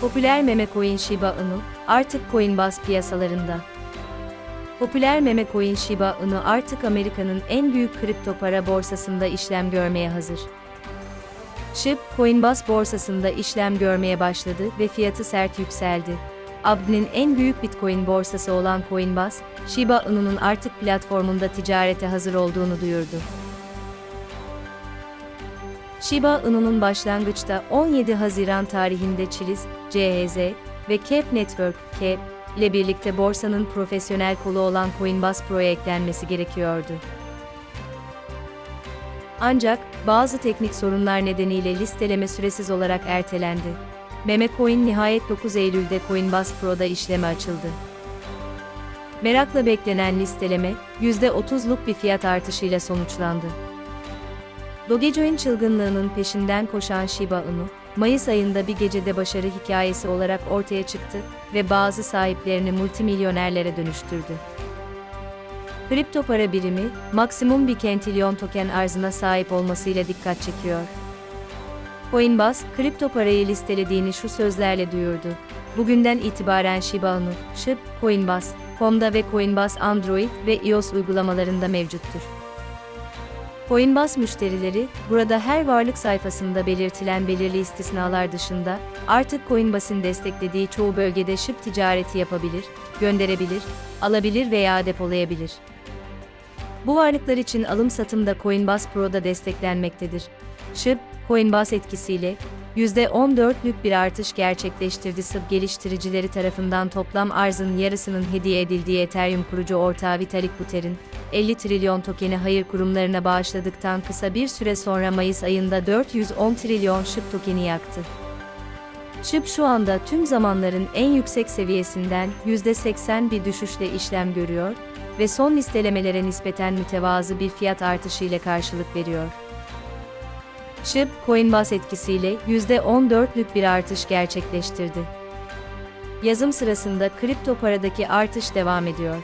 Popüler meme coin Shiba Inu, artık Coinbase piyasalarında. Popüler meme coin Shiba Inu artık Amerika'nın en büyük kripto para borsasında işlem görmeye hazır. SHIB, Coinbase borsasında işlem görmeye başladı ve fiyatı sert yükseldi. ABD'nin en büyük Bitcoin borsası olan Coinbase, Shiba Inu'nun artık platformunda ticarete hazır olduğunu duyurdu. Shiba Inu'nun başlangıçta 17 Haziran tarihinde Chiliz, CHZ ve Cap Network, CAP ile birlikte borsanın profesyonel kolu olan Coinbase Pro'ya eklenmesi gerekiyordu. Ancak, bazı teknik sorunlar nedeniyle listeleme süresiz olarak ertelendi. Memecoin nihayet 9 Eylül'de Coinbase Pro'da işleme açıldı. Merakla beklenen listeleme, %30'luk bir fiyat artışıyla sonuçlandı. Dogecoin çılgınlığının peşinden koşan Shiba Inu, Mayıs ayında bir gecede başarı hikayesi olarak ortaya çıktı ve bazı sahiplerini multimilyonerlere dönüştürdü. Kripto para birimi, maksimum bir kentilyon token arzına sahip olmasıyla dikkat çekiyor. Coinbase, kripto parayı listelediğini şu sözlerle duyurdu. Bugünden itibaren Shiba Inu, SHIB, Coinbase, Com'da ve Coinbase Android ve iOS uygulamalarında mevcuttur. Coinbase müşterileri, burada her varlık sayfasında belirtilen belirli istisnalar dışında, artık Coinbase'in desteklediği çoğu bölgede SHIB ticareti yapabilir, gönderebilir, alabilir veya depolayabilir. Bu varlıklar için alım satım da Coinbase Pro'da desteklenmektedir. SHIB, Coinbase etkisiyle, %14'lük bir artış gerçekleştirdi. SHIB geliştiricileri tarafından toplam arzın yarısının hediye edildiği Ethereum kurucu ortağı Vitalik Buterin, 50 trilyon tokeni hayır kurumlarına bağışladıktan kısa bir süre sonra Mayıs ayında 410 trilyon SHIB tokeni yaktı. SHIB şu anda tüm zamanların en yüksek seviyesinden %80 bir düşüşle işlem görüyor ve son listelemelere nispeten mütevazı bir fiyat artışı ile karşılık veriyor. SHIB, Coinbase etkisiyle %14'lük bir artış gerçekleştirdi. Yazım sırasında kripto paradaki artış devam ediyor.